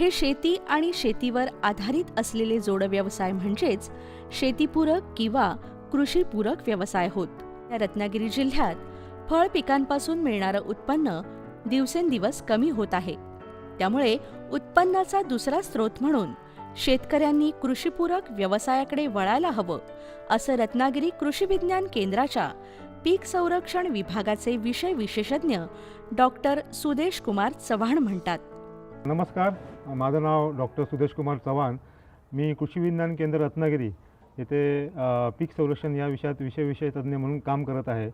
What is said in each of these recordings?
हे शेती आणि शेतीवर आधारित असलेले जोडव्यवसाय म्हणजेच शेतीपूरक किंवा कृषीपूरक व्यवसाय होत. या रत्नागिरी जिल्ह्यात फळ पिकांपासून मिळणारं उत्पन्न दिवसेंदिवस कमी होत आहे. त्यामुळे उत्पन्नाचा दुसरा स्रोत म्हणून शेतकऱ्यांनी कृषीपूरक व्यवसायाकडे वळायला हवं असं रत्नागिरी कृषी विज्ञान केंद्राच्या पीक संरक्षण विभागाचे विषय विशेषज्ञ डॉक्टर सुदेश कुमार चव्हाण म्हणतात. नमस्कार. माझं नाव डॉक्टर सुदेश कुमार चव्हाण. मी कृषी विज्ञान केंद्र रत्नागिरी येथे पीक संरक्षण या विषयात विषय विषय तज्ज्ञ म्हणून काम करत आहे.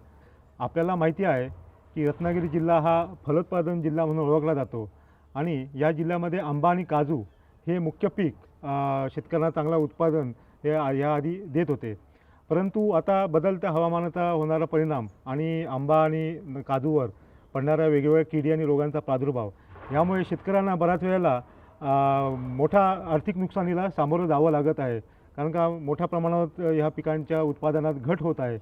आपल्याला माहिती आहे की रत्नागिरी जिल्हा हा फलोत्पादन जिल्हा म्हणून ओळखला जातो आणि या जिल्ह्यामध्ये आंबा आणि काजू हे मुख्य पीक शेतकऱ्यांना चांगला उत्पादन हे याआधी देत होते. परंतु आता बदलत्या हवामानाचा होणारा परिणाम आणि आंबा आणि काजूवर पडणाऱ्या वेगवेगळ्या किडी आणि रोगांचा प्रादुर्भाव यामुळे शेतकऱ्यांना बऱ्याच वेळेला मोठ्या आर्थिक नुकसानीला सामोरं जावं लागत आहे. कारण का मोठ्या प्रमाणात ह्या पिकांच्या उत्पादनात घट होत आहे.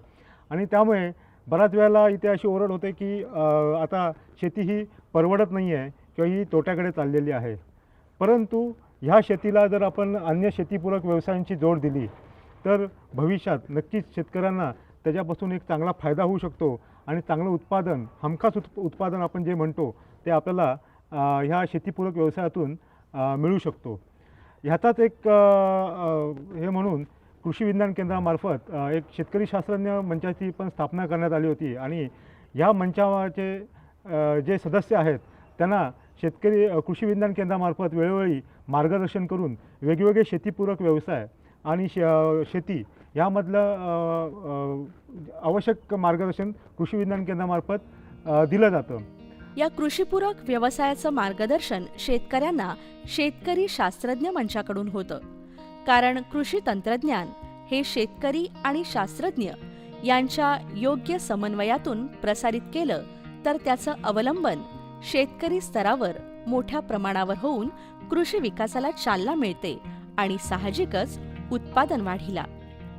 आणि त्यामुळे बऱ्याच वेळेला इथे अशी ओरड होते की आता शेती ही परवडत नाही आहे किंवा ही तोट्याकडे चाललेली आहे. परंतु ह्या शेतीला जर आपण अन्य शेतीपूरक व्यवसायांची जोड दिली तर भविष्यात नक्कीच शेतकऱ्यांना त्याच्यापासून एक चांगला फायदा होऊ शकतो आणि चांगलं उत्पादन हमखास उत् उत्पादन आपण जे म्हणतो ते आपल्याला ह्या शेतीपूरक व्यवसायातून मिळू शकतो. ह्याचाच एक हे म्हणून कृषी विज्ञान केंद्रामार्फत एक शेतकरी शास्त्रज्ञ मंचाची पण स्थापना करण्यात आली होती आणि ह्या मंचाचे जे सदस्य आहेत त्यांना शेतकरी कृषी विज्ञान केंद्रामार्फत वेळोवेळी मार्गदर्शन करून वेगवेगळे शेतीपूरक व्यवसाय आणि शे शेती ह्यामधलं आवश्यक मार्गदर्शन कृषी विज्ञान केंद्रामार्फत दिलं जातं. या कृषीपूरक व्यवसायाचं मार्गदर्शन शेतकऱ्यांना शेतकरी शास्त्रज्ञ मंचाकडून होतं. कारण कृषी तंत्रज्ञान हे शेतकरी आणि शास्त्रज्ञ यांच्या योग्य समन्वयातून प्रसारित केलं तर त्याचं अवलंबन शेतकरी स्तरावर मोठ्या प्रमाणावर होऊन कृषी विकासाला चालना मिळते आणि साहजिकच उत्पादन वाढीला.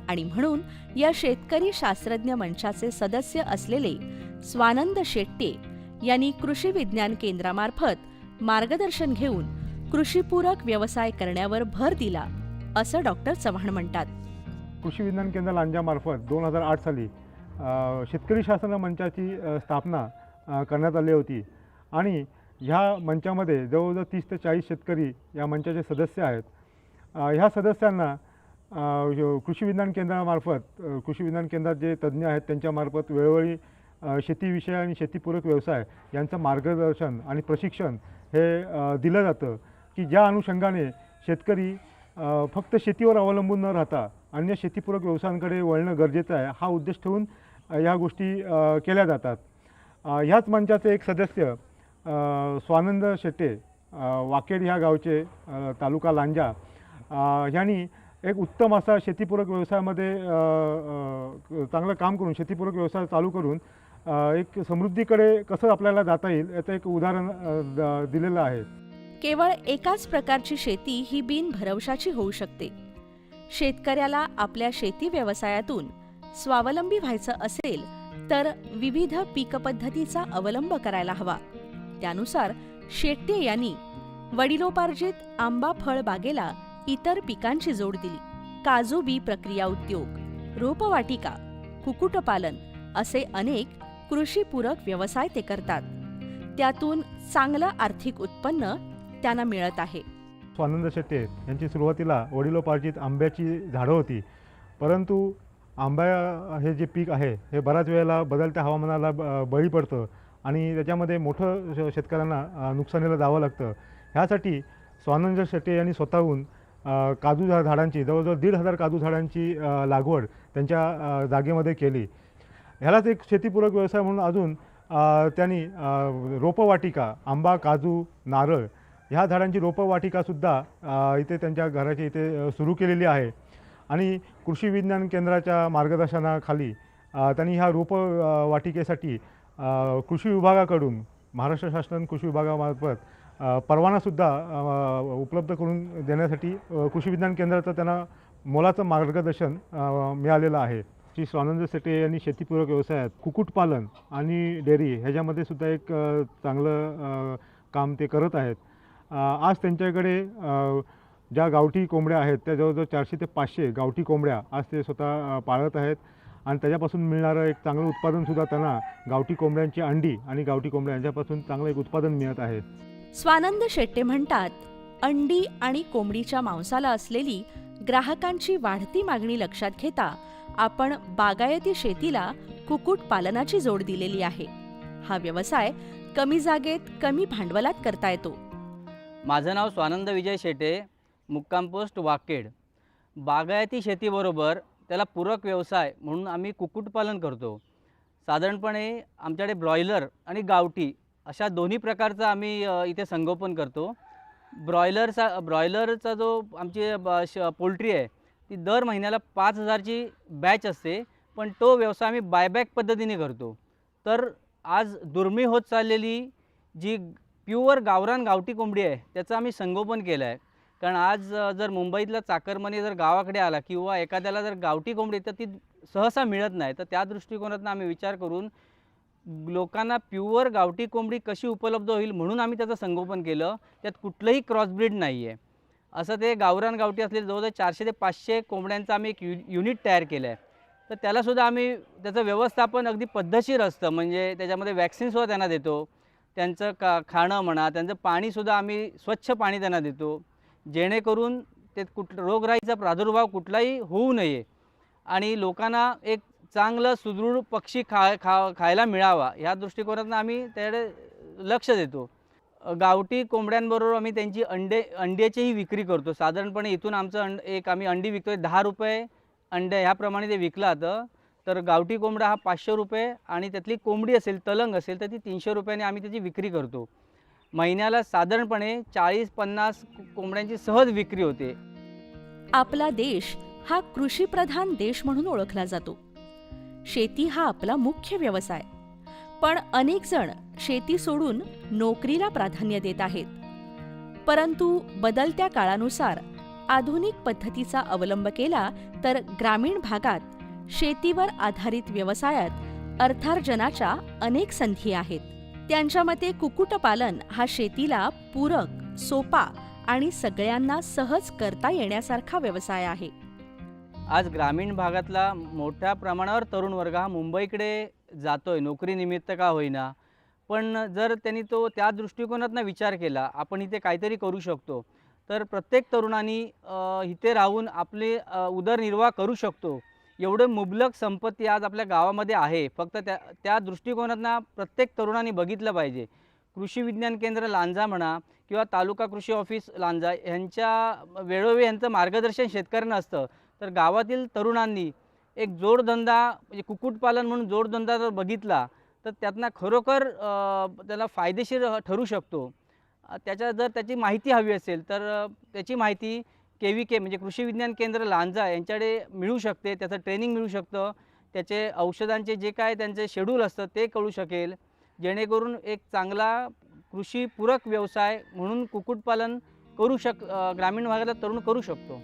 आणि म्हणून या शेतकरी शास्त्रज्ञ मंचाचे सदस्य असलेले स्वानंद शेट्टे यांनी कृषी विज्ञान केंद्रामार्फत मार्गदर्शन घेऊन कृषीपूरक व्यवसाय करण्यावर भर दिला असं डॉक्टर चव्हाण म्हणतात. कृषी विज्ञान केंद्र लांजामार्फत दोन हजार आठ साली शेतकरी शासन मंचाची स्थापना करण्यात आली होती. आणि ह्या मंचामध्ये जवळजवळ तीस ते चाळीस शेतकरी या मंचाचे सदस्य आहेत. ह्या सदस्यांना कृषी विज्ञान केंद्रामार्फत कृषी विज्ञान केंद्रात जे तज्ज्ञ आहेत त्यांच्यामार्फत वेळोवेळी शेतीविषय आणि शेतीपूरक व्यवसाय यांचं मार्गदर्शन आणि प्रशिक्षण हे दिलं जातं की ज्या अनुषंगाने शेतकरी फक्त शेतीवर अवलंबून न राहता अन्य शेतीपूरक व्यवसायांकडे वळणं गरजेचं आहे हा उद्देश ठेवून या ह्या गोष्टी केल्या जातात. ह्याच मंचाचे एक सदस्य स्वानंद शेटे वाकेड ह्या गावचे तालुका लांजा. ह्यांनी एक उत्तम असा शेतीपूरक व्यवसायामध्ये चांगलं काम करून शेतीपूरक व्यवसाय चालू करून एक समृद्धीकडे कसं आपल्याला जाता येईल याचं एक उदाहरण दिलेलं आहे. केवळ एकाच प्रकारची शेती ही बिन भरवशाची होऊ शकते. शेतकऱ्याला आपल्या शेती व्यवसायातून स्वावलंबी व्हायचं असेल तर विविध पीक पद्धतीचा अवलंब करायला हवा. त्यानुसार शेट्टे यांनी वडिलोपार्जित आंबा फळ बागेला इतर पिकांची जोड दिली. काजू बी प्रक्रिया उद्योग रोपवाटिका कुक्कुटपालन असे अनेक कृषीपूरक व्यवसाय ते करतात. त्यातून चांगलं आर्थिक उत्पन्न त्यांना मिळत आहे. स्वानंद शेट्टे यांची सुरुवातीला वडिलोपार्जित आंब्याची झाडं होती. परंतु आंबा हे जे पीक आहे हे बऱ्याच वेळेला बदलत्या हवामानाला ब- बळी पडतं आणि त्याच्यामध्ये मोठं शेतकऱ्यांना नुकसानीला जावं लागतं. ह्यासाठी स्वानंद शेट्टे यांनी स्वतःहून काजू झा झाडांची जवळजवळ दीड हजार काजू झाडांची लागवड त्यांच्या जागेमध्ये केली. ह्यालाच एक शेतीपूरक व्यवसाय म्हणून अजून त्यांनी रोपवाटिका आंबा काजू नारळ ह्या झाडांची रोपवाटिकासुद्धा इथे त्यांच्या घराच्या इथे सुरू केलेली आहे. आणि कृषी विज्ञान केंद्राच्या मार्गदर्शनाखाली त्यांनी ह्या रोपवाटिकेसाठी वाटिकेसाठी कृषी विभागाकडून महाराष्ट्र शासन कृषी विभागामार्फत परवानासुद्धा उपलब्ध करून देण्यासाठी कृषी विज्ञान केंद्राचं त्यांना मोलाचं मार्गदर्शन मिळालेलं आहे. श्री स्वानंद सेटे यांनी शेतीपूरक व्यवसायात कुक्कुटपालन आणि डेअरी ह्याच्यामध्ये सुद्धा एक चांगलं काम ते करत आहेत. आज त्यांच्याकडे ज्या गावठी कोंबड्या आहेत त्या जवळजवळ चारशे ते पाचशे गावठी कोंबड्या आज ते स्वतः पाळत आहेत आणि त्याच्यापासून मिळणारं एक चांगलं उत्पादनसुद्धा त्यांना गावठी कोंबड्यांची अंडी आणि गावठी कोंबड्या यांच्यापासून चांगलं एक उत्पादन मिळत आहे. स्वानंद शेट्टे म्हणतात अंडी आणि कोंबडीच्या मांसाला असलेली ग्राहकांची वाढती मागणी लक्षात घेता आपण बागायती शेतीला कुक्कुटपालनाची जोड दिलेली आहे. हा व्यवसाय कमी जागेत कमी भांडवलात करता येतो. माझं नाव स्वानंद विजय शेटे मुक्काम पोस्ट वाकेड. बागायती शेतीबरोबर त्याला पूरक व्यवसाय म्हणून आम्ही कुक्कुटपालन करतो. साधारणपणे आमच्याकडे ब्रॉयलर आणि गावठी अशा दोन्ही प्रकारचं आम्ही इथे संगोपन करतो. ब्रॉयलरचा ब्रॉयलरचा जो आमची ब- श पोल्ट्री आहे ती दर महिन्याला पाच हजारची बॅच असते पण तो व्यवसाय आम्ही बायबॅक पद्धतीने करतो. तर आज दुर्मिळ होत चाललेली जी प्युअर गावरान गावठी कोंबडी आहे त्याचं आम्ही संगोपन केलं आहे. कारण आज जर मुंबईतला चाकरमनी जर गावाकडे आला किंवा एखाद्याला जर गावठी कोंबडी तर ती सहसा मिळत नाही. तर त्या दृष्टिकोनातून आम्ही विचार करून लोकांना प्युअर गावठी कोंबडी कशी उपलब्ध होईल म्हणून आम्ही त्याचं संगोपन केलं. त्यात कुठलंही क्रॉसब्रीड नाही आहे असं ते गावरान गावठी असलेले जवळजवळ चारशे ते पाचशे कोंबड्यांचं आम्ही एक यु युनिट तयार केलं आहे. तर त्यालासुद्धा आम्ही त्याचं व्यवस्थापन अगदी पद्धतशीर असतं. म्हणजे त्याच्यामध्ये वॅक्सिनसुद्धा त्यांना देतो. त्यांचं का खाणं म्हणा त्यांचं पाणीसुद्धा आम्ही स्वच्छ पाणी त्यांना देतो. जेणेकरून ते कुठ रोगराईचा प्रादुर्भाव कुठलाही होऊ नये. आणि लोकांना एक चांगलं सुदृढ पक्षी खा खा खायला मिळावा ह्या दृष्टिकोनातून आम्ही त्याकडे लक्ष देतो. गावठी कोंबड्यांबरोबर आम्ही त्यांची अंडे अंड्याचीही विक्री करतो. साधारणपणे इथून आमचं अंड एक आम्ही अंडी विकतो दहा रुपये अंडे ह्याप्रमाणे ते विकलं जातं. तर गावठी कोंबडा हा पाचशे रुपये आणि त्यातली कोंबडी असेल तलंग असेल तर ती तीनशे रुपयाने आम्ही त्याची विक्री करतो. महिन्याला साधारणपणे चाळीस पन्नास कोंबड्यांची सहज विक्री होते. आपला देश हा कृषीप्रधान देश म्हणून ओळखला जातो. शेती हा आपला मुख्य व्यवसाय. पण अनेक जण शेती सोडून नोकरीला प्राधान्य देत आहेत. परंतु बदलत्या काळानुसार आधुनिक पद्धतीचा अवलंब केला तर ग्रामीण भागात शेतीवर आधारित व्यवसायात अर्थार्जनाच्या अनेक संधी आहेत. त्यांच्या मते कुक्कुटपालन हा शेतीला पूरक सोपा आणि सगळ्यांना सहज करता येण्यासारखा व्यवसाय आहे. आज ग्रामीण भागातला मोठ्या प्रमाणावर तरुण वर्ग हा मुंबईकडे जातो आहे नोकरीनिमित्त का होईना. पण जर त्यांनी तो त्या दृष्टिकोनातनं विचार केला आपण इथे काहीतरी करू शकतो. तर प्रत्येक तरुणांनी इथे राहून आपले उदरनिर्वाह करू शकतो. एवढं मुबलक संपत्ती आज आपल्या गावामध्ये आहे. फक्त त्या त्या दृष्टिकोनातनं प्रत्येक तरुणांनी बघितलं पाहिजे. कृषी विज्ञान केंद्र लांजा म्हणा किंवा तालुका कृषी ऑफिस लांजा ह्यांच्या वेळोवेळी यांचं मार्गदर्शन शेतकऱ्यांना असतं. तर गावातील तरुणांनी एक जोडधंदा म्हणजे कुक्कुटपालन म्हणून जोडधंदा जर बघितला तर त्यातनं खरोखर त्याला फायदेशीर ठरू शकतो. त्याच्या जर त्याची माहिती हवी असेल तर त्याची माहिती के व्ही के म्हणजे कृषी विज्ञान केंद्र लांजा यांच्याकडे मिळू शकते. त्याचं ट्रेनिंग मिळू शकतं. त्याचे औषधांचे जे काय त्यांचे शेड्यूल असतं ते कळू शकेल. जेणेकरून एक चांगला कृषीपूरक व्यवसाय म्हणून कुक्कुटपालन करू शक ग्रामीण भागातला तरुण करू शकतो.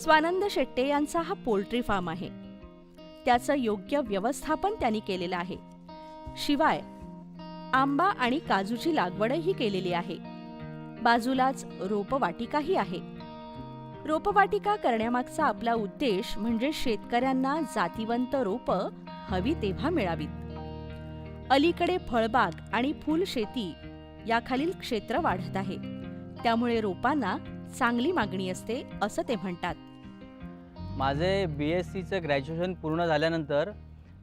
स्वानंद शेट्टे यांचा हा पोल्ट्री फार्म आहे. त्याचं योग्य व्यवस्थापन त्यांनी केलेलं आहे. शिवाय आंबा आणि काजूची लागवडही केलेली आहे. बाजूलाच रोपवाटिकाही आहे. रोपवाटिका करण्यामागचा आपला उद्देश म्हणजे शेतकऱ्यांना जातीवंत रोप हवी तेव्हा मिळावीत. अलीकडे फळबाग आणि फुल शेती याखालील क्षेत्र वाढत आहे. त्यामुळे रोपांना चांगली मागणी असते असं ते म्हणतात. माझे बी एस सीचं ग्रॅज्युएशन पूर्ण झाल्यानंतर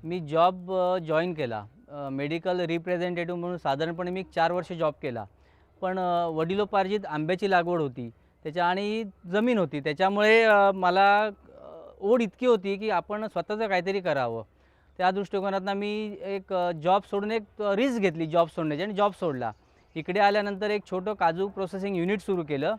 मी जॉब जॉईन केला. मेडिकल रिप्रेझेंटेटिव्ह म्हणून साधारणपणे मी चार वर्ष जॉब केला. पण वडिलोपार्जित आंब्याची लागवड होती. त्याच्या आणि जमीन होती. त्याच्यामुळे मला ओढ इतकी होती की आपण स्वतःचं काहीतरी करावं. त्या दृष्टिकोनातनं मी एक जॉब सोडून एक रिस्क घेतली जॉब सोडण्याची आणि जॉब सोडला. इकडे आल्यानंतर एक छोटं काजू प्रोसेसिंग युनिट सुरू केलं.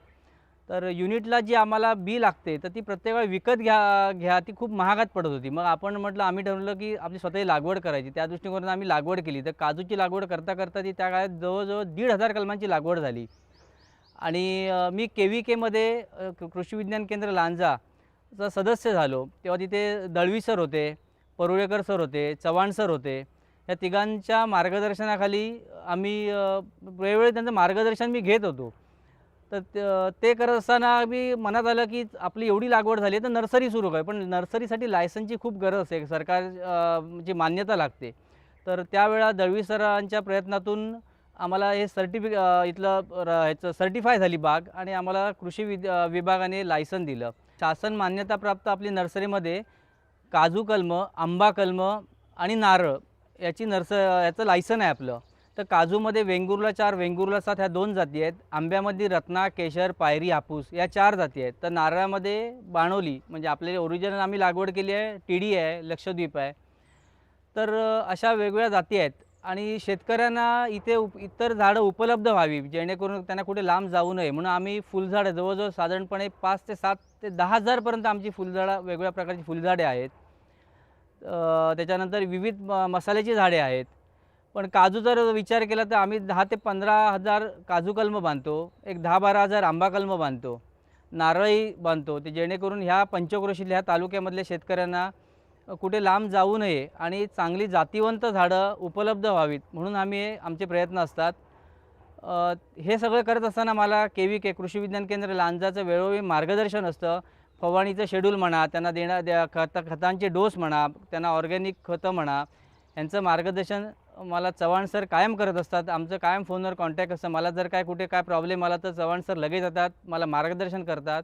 तर युनिटला जी आम्हाला बी लागते तर ती प्रत्येक वेळा विकत घ्या घ्या ती खूप महागात पडत होती. मग आपण म्हटलं आम्ही ठरवलं की आपली स्वतःची लागवड करायची. त्या दृष्टिकोनातून आम्ही लागवड केली. तर काजूची लागवड करता करता ती त्या काळात जवळजवळ दीड हजार कलमांची लागवड झाली. आणि मी के व्ही केमध्ये कृषी विज्ञान केंद्र लांजा चा सदस्य झालो. तेव्हा तिथे दळवी सर होते परुळेकर सर होते चव्हाण सर होते. या तिघांच्या मार्गदर्शनाखाली आम्ही वेळोवेळी त्यांचं मार्गदर्शन मी घेत होतो. तर त- ते करत असताना आम्ही मनात आलं की आपली एवढी लागवड झाली तर नर्सरी सुरू कर. पण नर्सरीसाठी लायसनची खूप गरज असते सरकार जी म्हणजे मान्यता लागते. तर त्यावेळा दळवी सरांच्या प्रयत्नातून आम्हाला हे सर्टिफिक इथलं र- ह्याचं सर्टिफाय झाली बाग आणि आम्हाला कृषी विद विभागाने लायसन दिलं. शासन मान्यताप्राप्त आपली नर्सरीमध्ये काजू कलम आंबा कलम आणि नारळ याची नर्स याचं लायसन आहे आपलं. तर काजूमध्ये वेंगुर्ला चार वेंगुर्ला सात ह्या दोन जाती आहेत. आंब्यामध्ये रत्ना केशर पायरी हापूस या चार जाती आहेत. तर नारळामध्ये बाणोली म्हणजे आपले ओरिजिनल आम्ही लागवड केली आहे टिडी आहे लक्षद्वीप आहे. तर अशा वेगवेगळ्या जाती आहेत. आणि शेतकऱ्यांना इथे उप इतर झाडं उपलब्ध व्हावी जेणेकरून त्यांना कुठे लांब जाऊ नये. म्हणून आम्ही फुलझाडं जवळजवळ साधारणपणे पाच ते सात ते दहा हजारपर्यंत आमची फुलझाडं वेगवेगळ्या प्रकारची फुलझाडे आहेत. त्याच्यानंतर विविध म मसाल्याची झाडे आहेत. पण काजू जर विचार केला तर आम्ही दहा ते पंधरा हजार काजू कलम बांधतो एक दहा बारा हजार आंबा कलम बांधतो नारळी बांधतो ते जेणेकरून ह्या पंचक्रोशीतल्या ह्या तालुक्यामधल्या शेतकऱ्यांना कुठे लांब जाऊ नये आणि चांगली जातीवंत झाडं उपलब्ध व्हावीत म्हणून आम्ही आमचे प्रयत्न असतात. हे सगळं करत असताना मला के व्ही के कृषी विज्ञान केंद्र लांजाचं वेळोवेळी मार्गदर्शन असतं. फवारणीचं शेड्यूल म्हणा त्यांना देणं द्या खत खतांचे डोस म्हणा त्यांना ऑर्गॅनिक खतं म्हणा यांचं मार्गदर्शन मला चव्हाण सर कायम करत असतात. आमचं कायम फोनवर कॉन्टॅक्ट असतं. मला जर काय कुठे काय प्रॉब्लेम आला तर चव्हाण सर लगेच येतात. मला मार्गदर्शन करतात.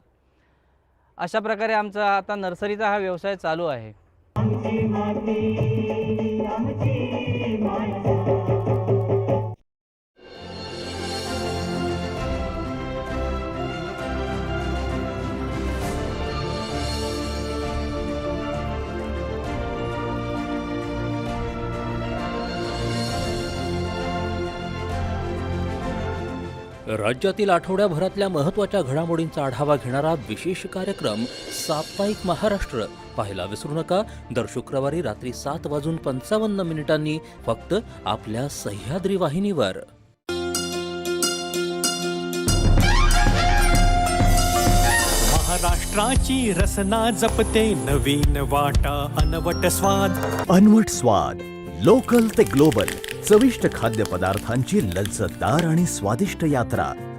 अशा प्रकारे आमचा आता नर्सरीचा हा व्यवसाय चालू आहे. राज्यातील आठवड्याभरातल्या महत्त्वाच्या घडामोडींचा आढावा घेणारा विशेष कार्यक्रम साप्ताहिक महाराष्ट्र. पाहायला विसरू नका. दर शुक्रवारी रात्री सात वाजून पंचावन्न मिनिटांनी फक्त आपल्या सह्याद्री वाहिनीवर. महाराष्ट्राची रसना जपते नवीन वाटा अनवट स्वाद. अनवट स्वाद लोकल ते ग्लोबल चविष्ट खाद्यपदार्थांची लज्जतदार आणि स्वादिष्ट यात्रा.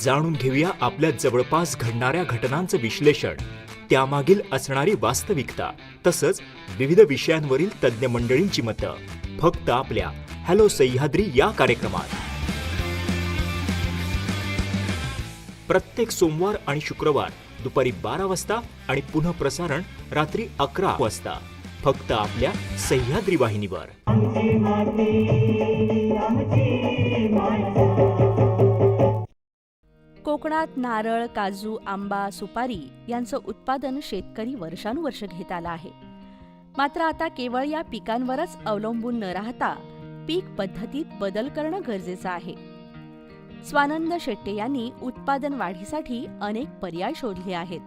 जाणून घेऊया आपल्या जवळपास घडणाऱ्या घटनांचं विश्लेषण. त्यामागील असणारी वास्तविकता तसंच विविध विषयांवरील तज्ज्ञ मंडळींची मतं. फक्त आपल्या हॅलो सह्याद्री या कार्यक्रमात. प्रत्येक सोमवार आणि शुक्रवार दुपारी बारा वाजता आणि पुनः प्रसारण रात्री अकरा वाजता. फक्त आपल्या सह्याद्री वाहिनीवर. कोकणात नारळ काजू आंबा सुपारी यांचं उत्पादन शेतकरी वर्षानुवर्ष घेत आला आहे. मात्र आता केवळ या पिकांवरच अवलंबून न राहता पीक पद्धतीत बदल करणं गरजेचं आहे. स्वानंद शेट्टे यांनी उत्पादन वाढीसाठी अनेक पर्याय शोधले आहेत.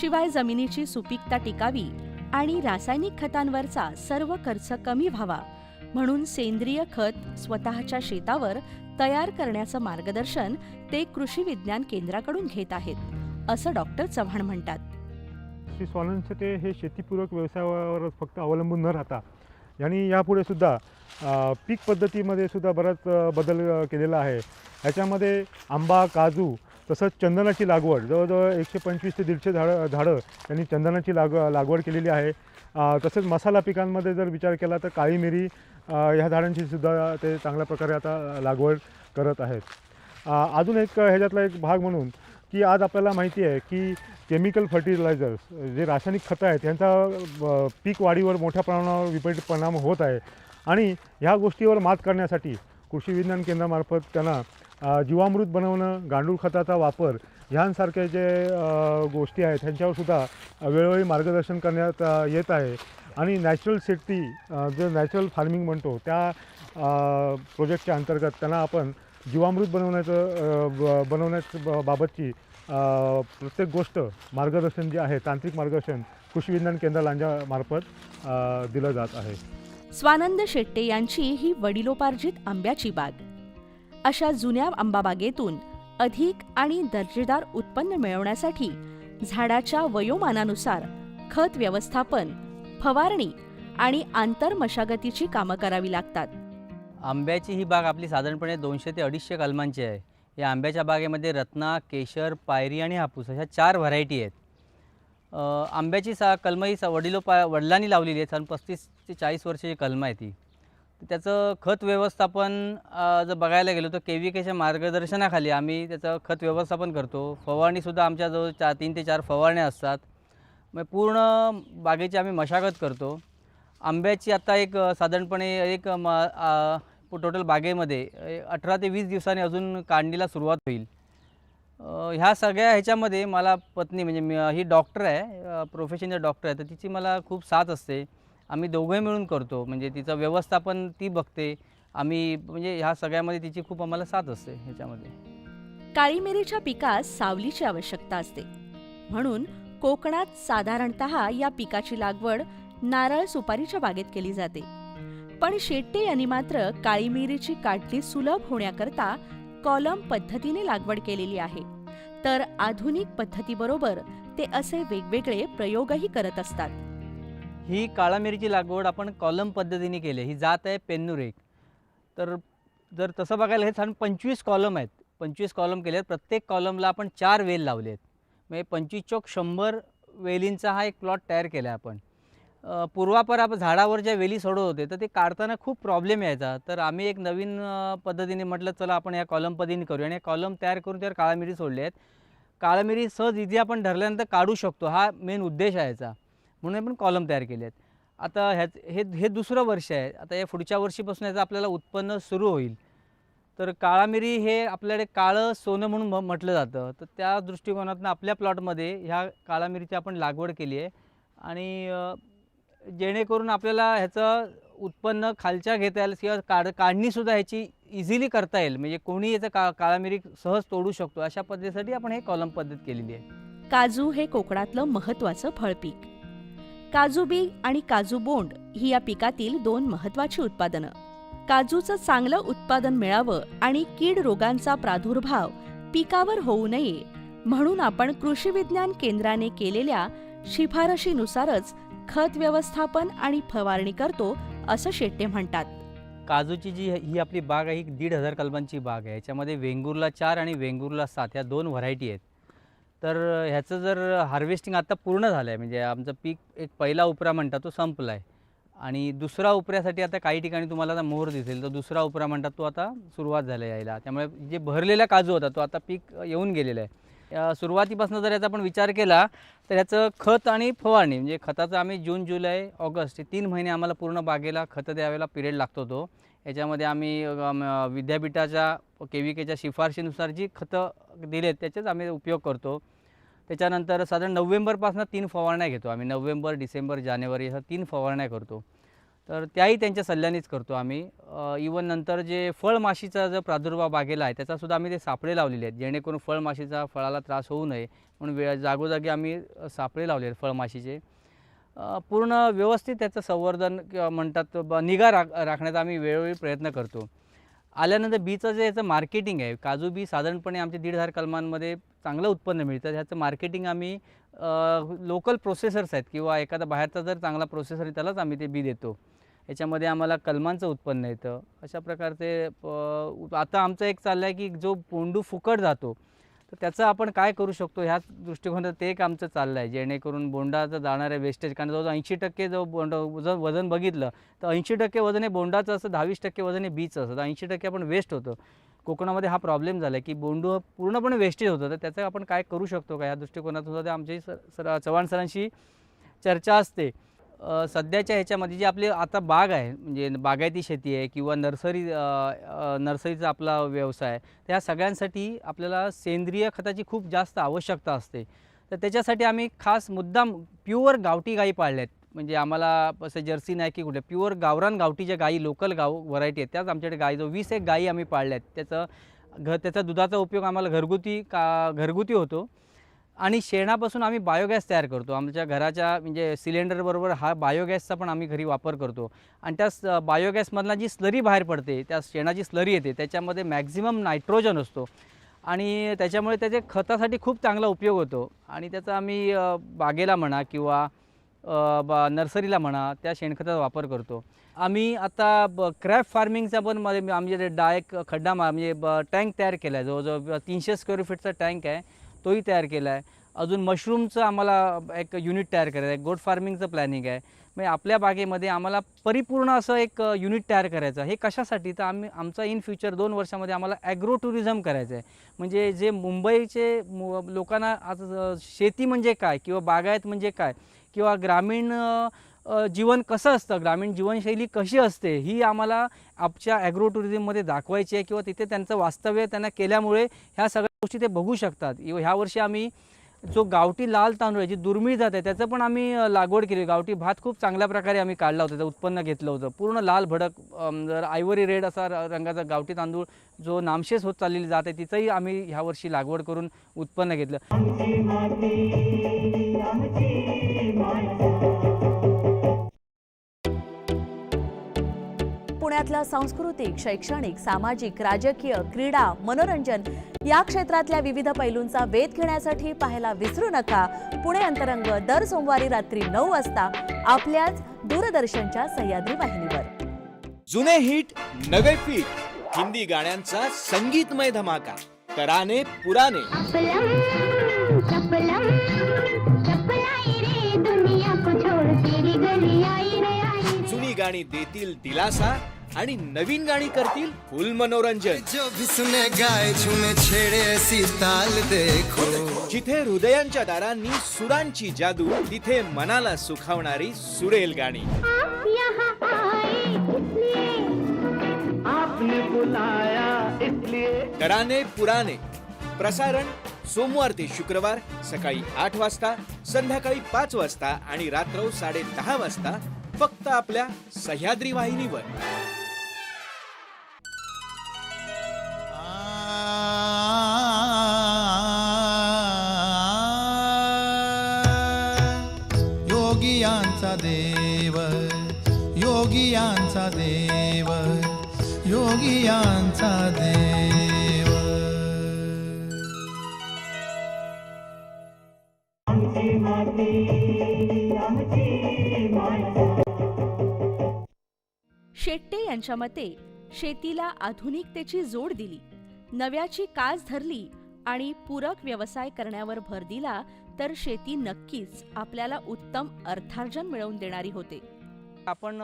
शिवाय जमिनीची सुपीकता टिकावी आणि रासायनिक खतांवरचा सर्व खर्च कमी व्हावा म्हणून सेंद्रिय खत स्वतःच्या शेतावर तयार करण्याचं मार्गदर्शन ते कृषी विज्ञान केंद्राकडून घेत आहेत असं डॉक्टर चव्हाण म्हणतात. श्री स्वानंद हे शेतीपूरक व्यवसायावर फक्त अवलंबून न राहता यांनी यापुढे सुद्धा पीक पद्धतीमध्ये सुद्धा बराच बदल केलेला आहे. याच्यामध्ये आंबा काजू तसंच चंदनाची लागवड जवळजवळ एकशे पंचवीस ते दीडशे झाडं झाडं त्यांनी चंदनाची लाग लागवड केलेली आहे. तसेच मसाला पिकांमध्ये जर विचार केला तर काळी मिरी ह्या झाडांची सुद्धा ते चांगल्या प्रकारे आता लागवड करत आहेत. अजून एक ह्याच्यातला एक भाग म्हणून की आज आपल्याला माहिती आहे की केमिकल फर्टिलायझर्स जे रासायनिक खतं आहेत यांचा पीक वाढीवर मोठ्या प्रमाणावर विपरीत परिणाम होत आहे. आणि ह्या गोष्टीवर मात करण्यासाठी कृषी विज्ञान केंद्रामार्फत त्यांना जीवामृत बनवणं गांडूळ खताचा वापर ह्यांसारखे जे गोष्टी आहेत ह्यांच्यावर सुद्धा वेळोवेळी मार्गदर्शन करण्यात येत आहे. आणि नॅचरल शेती जे नॅचरल फार्मिंग म्हणतो त्या प्रोजेक्टच्या अंतर्गत त्यांना आपण जीवामृत बनवण्याचं ब- बनवण्याच्या बाबतची प्रत्येक गोष्ट मार्गदर्शन जे आहे तांत्रिक मार्गदर्शन कृषी विज्ञान केंद्राला मार्फत दिलं जात आहे. स्वानंद शेट्टे यांची ही वडिलोपार्जित आंब्याची बाग. अशा जुन्या आंबाबागेतून अधिक आणि दर्जेदार उत्पन्न मिळवण्यासाठी झाडाच्या वयोमानानुसार खत व्यवस्थापन फवारणी आणि आंतर मशागतीची कामं करावी लागतात. आंब्याची ही बाग आपली साधारणपणे दोनशे ते अडीचशे कलमांची आहे. या आंब्याच्या बागेमध्ये रत्ना केशर पायरी आणि हापूस अशा चार व्हरायटी आहेत. आंब्याची सा कलम ही सा वडिलोपा वडिलांनी लावलेली आहे साधारण पस्तीस ते चाळीस वर्षाची कलम आहे ती. त्याचं खत व्यवस्थापन जर बघायला गेलो तर के व्ही केच्या मार्गदर्शनाखाली आम्ही त्याचं खत व्यवस्थापन करतो. फवारणीसुद्धा आमच्याजवळ चार तीन ते चार फवारण्या असतात. मग पूर्ण बागेची आम्ही मशागत करतो. आंब्याची आत्ता एक साधारणपणे एक म टोटल बागेमध्ये अठरा ते वीस दिवसांनी अजून काढणीला सुरुवात होईल. ह्या सगळ्या ह्याच्यामध्ये मला पत्नी म्हणजे मी ही डॉक्टर आहे प्रोफेशनल डॉक्टर आहे तर तिची मला खूप साथ असते. आम्ही दोघं मिळून करतो. म्हणजे तिचं व्यवस्थापन ती बघते. आम्ही म्हणजे ह्या सगळ्यामध्ये तिची खूप आम्हाला साथ असते ह्याच्यामध्ये. काळी मिरीच्या पिकास सावलीची आवश्यकता असते. म्हणून कोकणात साधारणतः या पिकाची लागवड नारळ सुपारीच्या बागेत केली जाते. पण शेट्टे यांनी मात्र काळी मिरीची काढणी सुलभ होण्याकरता कॉलम पद्धतीने लागवड केलेली आहे. तर आधुनिक पद्धतीबरोबर ते असे वेगवेगळे प्रयोगही करत असतात. ही काळा मिरीची लागवड आपण कॉलम पद्धतीने केली आहे. ही जात आहे पेन्नुरेक तर जर तसं बघायला हे छान पंचवीस कॉलम आहेत. पंचवीस कॉलम केले आहेत. प्रत्येक कॉलमला आपण चार वेल लावले आहेत. म्हणजे पंचवीस चौक शंभर वेलींचा हा एक प्लॉट तयार केला आहे आपण. पूर्वापर आपण झाडावर ज्या वेली सोडत होते तर ते काढताना खूप प्रॉब्लेम यायचा. तर आम्ही एक नवीन पद्धतीने म्हटलं चला आपण या कॉलम पद्धतीने करूया. आणि कॉलम तयार करून त्यावर काळा मिरी सोडले आहेत. काळा मिरी सहज इझी आपण धरल्यानंतर काढू शकतो. हा मेन उद्देश आहे याचा. म्हणून आपण कॉलम तयार केले आहेत. आता ह्याच हे हे दुसरं वर्ष आहे. आता या पुढच्या वर्षीपासून याचं आपल्याला उत्पन्न सुरू होईल. तर काळा मिरी हे आपल्याकडे काळं सोनं म्हणून म- म्हटलं जातं. तर त्या दृष्टिकोनातून आपल्या प्लॉटमध्ये ह्या काळा मिरीची आपण लागवड केली आहे. आणि जेणेकरून आपल्याला ह्याचं उत्पन्न खालच्या घेता येईल किंवा काढ काढणीसुद्धा ह्याची इझिली करता येईल. म्हणजे कोणी याचं का काळा मिरी सहज तोडू शकतो. अशा पद्धतीसाठी आपण हे कॉलम पद्धत केलेली आहे. काजू हे कोकणातलं महत्त्वाचं फळपीक. काजू बी आणि काजू बोंड ही या पिकातील दोन महत्वाची उत्पादनं. काजूचं चांगलं उत्पादन मिळावं आणि कीड रोगांचा प्रादुर्भाव पिकावर होऊ नये म्हणून आपण कृषी विज्ञान केंद्राने केलेल्या शिफारशीनुसारच खत व्यवस्थापन आणि फवारणी करतो असं शेट्टे म्हणतात. काजूची जी ही आपली बाग आहे ही दीड हजार कलमांची बाग आहे. याच्यामध्ये वेंगुर्ला चार आणि वेंगुर्ला सात या दोन व्हरायटी आहेत. तर ह्याचं जर हार्वेस्टिंग आता पूर्ण झालं आहे म्हणजे आमचं पीक एक पहिला उपरा म्हणतात तो संपला आहे आणि दुसरा उपऱ्यासाठी आता काही ठिकाणी तुम्हाला आता मोहर दिसेल तर दुसरा उपरा म्हणतात तो आता सुरुवात झाला यायला. त्यामुळे जे भरलेला काजू होता तो आता पीक येऊन गेलेला आहे. सुरुवातीपासून जर याचा आपण विचार केला तर ह्याचं खत आणि फवारणी म्हणजे खताचं आम्ही जून जुलै ऑगस्ट हे तीन महिने आम्हाला पूर्ण बागेला खतं द्यावेला पिरियड लागतो तो. याच्यामध्ये आम्ही विद्यापीठाच्या के व्ही केच्या शिफारशीनुसार जी खतं दिलेत त्याचेच आम्ही उपयोग करतो. त्याच्यानंतर साधारण नोव्हेंबरपासून तीन फवारण्या घेतो आम्ही. नोव्हेंबर डिसेंबर जानेवारी ह्या तीन फवारण्या करतो. तर त्याही त्यांच्या सल्ल्यानेच करतो आम्ही. इवन नंतर जे फळमाशीचा जो प्रादुर्भाव बागेला आहे त्याचासुद्धा आम्ही ते सापळे लावलेले आहेत. जेणेकरून फळमाशीचा फळाला त्रास होऊ नये म्हणून वेळ जागोजागी आम्ही सापळे लावले आहेत फळमाशीचे. पूर्ण व्यवस्थित त्याचं संवर्धन किंवा म्हणतात ब निगा राख राखण्याचा आम्ही वेळोवेळी प्रयत्न करतो. आल्यानंतर बीचं जे याचं मार्केटिंग आहे काजू बी साधारणपणे आमच्या दीड हजार कलमांमध्ये चांगलं उत्पन्न मिळतं. ह्याचं मार्केटिंग आम्ही लोकल प्रोसेसर्स आहेत किंवा एखादा बाहेरचा जर चांगला प्रोसेसर आहे त्यालाच आम्ही ते बी देतो. याच्यामध्ये आम्हाला कलमांचं उत्पन्न येतं. अशा प्रकारचे आता आमचं एक चाललं आहे की जो बोंडू फुकट जातो तर त्याचं आपण काय करू शकतो ह्याच दृष्टिकोनात ते एक आमचं चाललं आहे. जेणेकरून बोंडाचं जाणाऱ्या वेस्टेज कारण जवळजवळ ऐंशी टक्के जो बोंड जर वजन बघितलं तर ऐंशी टक्के वजन हे बोंडाचं असं दहावीस टक्के वजन हे बीचं असतं. तर ऐंशी टक्के आपण वेस्ट होतं. कोकणामध्ये हा प्रॉब्लेम झाला आहे की बोंडू पूर्णपणे वेस्टेज होतं. तर त्याचं आपण काय करू शकतो का? या दृष्टिकोनातून सुद्धा आमची सर सर चव्हाण सरांशी चर्चा असते. सध्याच्या ह्याच्यामध्ये जी आपली आता बाग आहे म्हणजे बागायती शेती आहे किंवा नर्सरी नर्सरीचा आपला व्यवसाय आहे ह्या सगळ्यांसाठी आपल्याला सेंद्रिय खताची खूप जास्त आवश्यकता असते. तर त्याच्यासाठी आम्ही खास मुद्दाम प्युअर गावठी गाई पाळल्या आहेत म्हणजे आम्हाला असं जर्सी नाही की कुठे प्युअर गावरान गावठी ज्या गाई लोकल गाव व्हरायटी आहेत त्याच आमच्याकडे गाई जो वीस एक गाई आम्ही पाळल्या आहेत त्याचं घ त्याचा दुधाचा उपयोग आम्हाला घरगुती का घरगुती होतो. आणि शेणापासून आम्ही बायोगॅस तयार करतो. आमच्या घराच्या म्हणजे सिलेंडरबरोबर हा बायोगॅसचा पण आम्ही घरी वापर करतो. आणि त्या बायोगॅसमधला जी स्लरी बाहेर पडते त्या शेणाची स्लरी येते त्याच्यामध्ये मॅक्झिमम नायट्रोजन असतो. आणि त्याच्यामुळे त्याचे खतासाठी खूप चांगला उपयोग होतो. आणि त्याचा आम्ही बागेला म्हणा किंवा बा नर्सरीला म्हणा त्या शेणखताचा वापर करतो. आम्ही आता ब क्रॅप फार्मिंगचा पण मध्ये आमचे डायक खड्डा मा म्हणजे ब टँक तयार केला आहे जवळजवळ तीनशे स्क्वेअर फीटचा टँक आहे. तोही तयार केला आहे. अजून मशरूमचं आम्हाला एक युनिट तयार करायचं आहे. गोट फार्मिंगचं प्लॅनिंग आहे. म्हणजे आपल्या बागेमध्ये आम्हाला परिपूर्ण असं एक युनिट तयार करायचं आहे. हे कशासाठी? तर आम्ही आमचा इन फ्युचर दोन वर्षामध्ये आम्हाला ॲग्रो टुरिझम करायचं आहे. म्हणजे जे मुंबईचे मु लोकांना आज शेती म्हणजे काय किंवा बागायत म्हणजे काय किंवा ग्रामीण जीवन कसं असतं? ग्रामीण जीवनशैली कशी असते? ही आम्हाला आमच्या ॲग्रो टुरिझममध्ये दाखवायची आहे किंवा तिथे त्यांचं वास्तव्य त्यांना केल्यामुळे ह्या सगळ्या गोष्टी ते बघू शकतात. ह्या वर्षी आम्ही जो गावठी लाल तांदूळ आहे जी दुर्मिळ जात आहे त्याचं पण आम्ही लागवड केली. गावठी भात खूप चांगल्या प्रकारे आम्ही काढला होता त्याचं उत्पन्न घेतलं होतं. पूर्ण लाल भडक जर आयवरी रेड असा रंगाचा गावठी तांदूळ जो नामशेष होत चाललेली जात आहे तिचंही आम्ही ह्या वर्षी लागवड करून उत्पन्न घेतलं. पुण्यातल्या सांस्कृतिक शैक्षणिक सामाजिक राजकीय क्रीडा मनोरंजन या क्षेत्रातल्या विविध पैलूंचा वेध घेण्यासाठी पाहायला विसरू नका. पुणे अंतरंग दर सोमवारी रात्री नऊ वाजता आपल्याच दूरदर्शनच्या सह्याद्री वाहिनीवर. जुने हिट नवे फिट हिंदी गाण्यांचा संगीतमय धमाका. तराने पुराने. जुनी गाणी देतील दिलासा आणि नवीन गाणी करतील फुल मनोरंजन. जो भी सुने गाए झूमे छेड़े ऐसी ताल देखो. जिथे हृदयांच्या दारांनी सुरांची जादू तिथे मनाला सुखावणारी सुरेल गाणी. आपने बुलाया इसलिए। तराने पुराणे प्रसारण सोमवार ते शुक्रवार सकाळी आठ वाजता संध्याकाळी पाच वाजता आणि रात्र साडे दहा वाजता फक्त आपल्या सह्याद्री वाहिनीवर. योगियांचा देव योगियांचा देव योगियांचा देव. शेट्टे यांच्या मते शेतीला आधुनिकतेची जोड दिली नव्याची कास धरली आणि पूरक व्यवसाय करण्यावर भर दिला तर शेती नक्कीच आपल्याला उत्तम अर्थार्जन मिळवून देणारी होते. आपण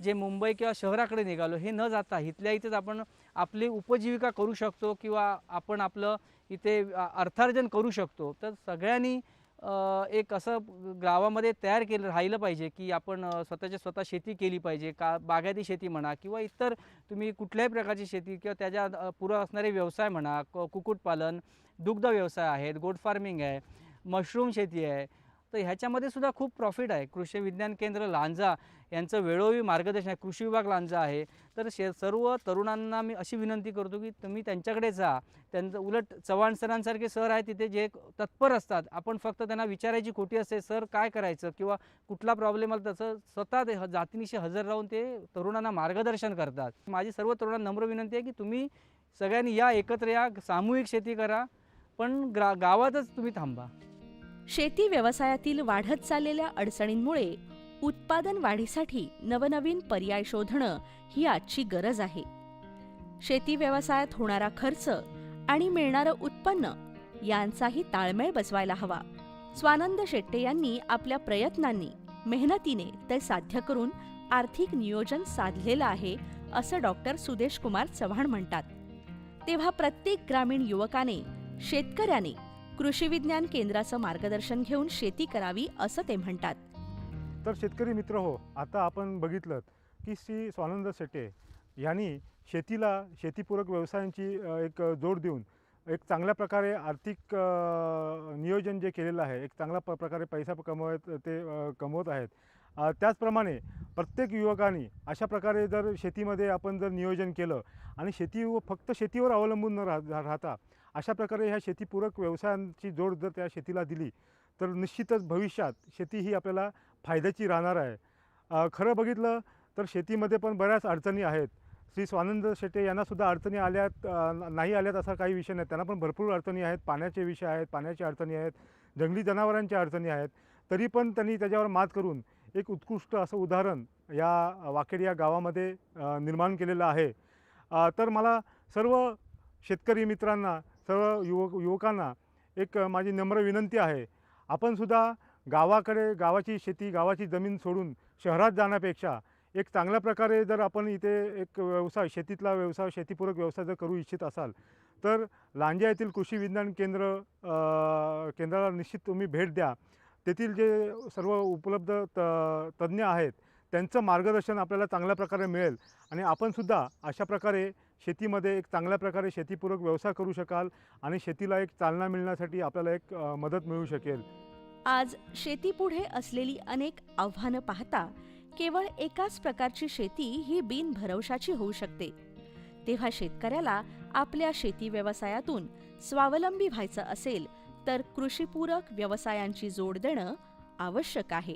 जे मुंबई किंवा शहराकडे निघालो हे न जाता इथल्या इथेच आपण आपली उपजीविका करू शकतो किंवा आपण आपलं इथे अर्थार्जन करू शकतो. तर सगळ्यांनी एक असं गावामध्ये तयार केलं राहिलं पाहिजे की आपण स्वतःच्या स्वतः शेती केली पाहिजे. का बागायती शेती म्हणा किंवा इतर तुम्ही कुठल्याही प्रकारची शेती किंवा त्याच्या अ, पूरक असणारे व्यवसाय म्हणा क कुक्कुटपालन दुग्ध व्यवसाय आहेत गोड फार्मिंग आहे मशरूम शेती आहे. तर ह्याच्यामध्ये सुद्धा खूप प्रॉफिट आहे. कृषी विज्ञान केंद्र लांजा यांचं वेळोवेळी मार्गदर्शन आहे. कृषी विभाग लांजा आहे. तर शे सर्व तरुणांना मी अशी विनंती करतो की तुम्ही त्यांच्याकडे जा. त्यांचं उलट चव्हाण सरांसारखे सर आहेत तिथे जे तत्पर असतात. आपण फक्त त्यांना विचारायची खोटी असते सर काय करायचं? किंवा कुठला प्रॉब्लेम आला तसं स्वतः ते जातीनिशी हजर राहून ते तरुणांना मार्गदर्शन करतात. माझी सर्व तरुणांना नम्र विनंती आहे की तुम्ही सगळ्यांनी या एकत्र या. सामूहिक शेती करा. पण ग्रा गावातच तुम्ही थांबा. शेती व्यवसायातील वाढत चाललेल्या अडचणींमुळे उत्पादन वाढीसाठी नवनवीन पर्याय शोधणं ही आजची गरज आहे. शेती व्यवसायात होणारा खर्च आणि मिळणारं उत्पन्न यांचाही ताळमेळ बसवायला हवा. स्वानंद शेट्टे यांनी आपल्या प्रयत्नांनी मेहनतीने ते साध्य करून आर्थिक नियोजन साधलेलं आहे असं डॉक्टर सुदेश कुमार चव्हाण म्हणतात. तेव्हा प्रत्येक ग्रामीण युवकाने शेतकऱ्याने कृषी विज्ञान केंद्राचं मार्गदर्शन घेऊन शेती करावी असं ते म्हणतात. तर शेतकरी मित्र हो आता आपण बघितलं की श्री स्वानंद शेटे यांनी शेतीला शेतीपूरक व्यवसायांची एक जोड देऊन एक चांगल्या प्रकारे आर्थिक नियोजन जे केलेलं आहे एक चांगल्या प प्रकारे पैसा कमवत ते कमवत आहेत. त्याचप्रमाणे प्रत्येक युवकाने अशा प्रकारे जर शेतीमध्ये आपण जर नियोजन केलं आणि शेती व फक्त शेतीवर अवलंबून न राह राहता अशा प्रकारे ह्या शेतीपूरक व्यवसायांची जोड जर त्या शेतीला दिली तर निश्चितच भविष्यात शेती ही आपल्याला फायद्याची राहणार आहे. खरं बघितलं तर शेतीमध्ये पण बऱ्याच अडचणी आहेत. श्री स्वानंद शेटे यांनासुद्धा अडचणी आल्यात नाही आल्यात असा काही विषय नाही. त्यांना पण भरपूर अडचणी आहेत पाण्याचे विषय आहेत पाण्याच्या अडचणी आहेत जंगली जनावरांच्या अडचणी आहेत. तरी पण त्यांनी त्याच्यावर मात करून एक उत्कृष्ट असं उदाहरण या वाकेड या गावामध्ये निर्माण केलेलं आहे. तर मला सर्व शेतकरी मित्रांना सर्व युवक युवकांना एक माझी नम्र विनंती आहे. आपणसुद्धा गावाकडे गावाची शेती गावाची जमीन सोडून शहरात जाण्यापेक्षा एक चांगल्या प्रकारे जर आपण इथे एक व्यवसाय शेतीतला व्यवसाय शेतीपूरक व्यवसाय जर करू इच्छित असाल तर लांजा येथील कृषी विज्ञान केंद्र केंद्राला निश्चित तुम्ही भेट द्या. तेथील जे सर्व उपलब्ध त तज्ज्ञ आहेत त्यांचं मार्गदर्शन आपल्याला चांगल्या प्रकारे मिळेल. आणि आपणसुद्धा अशा प्रकारे शेतीमध्ये एक चांगल्या प्रकारे शेतीपूरक व्यवसाय करू शकाल आणि शेतीला एक चालना मिळण्यासाठी आपल्याला एक मदत मिळू शकेल. आज शेतीपुढे असलेली अनेक आव्हानं पाहता केवळ एकाच प्रकारची शेती ही बिनभरवशाची होऊ शकते. तेव्हा शेतकऱ्याला आपल्या शेती व्यवसायातून स्वावलंबी व्हायचं असेल तर कृषीपूरक व्यवसायांची जोड देणं आवश्यक आहे.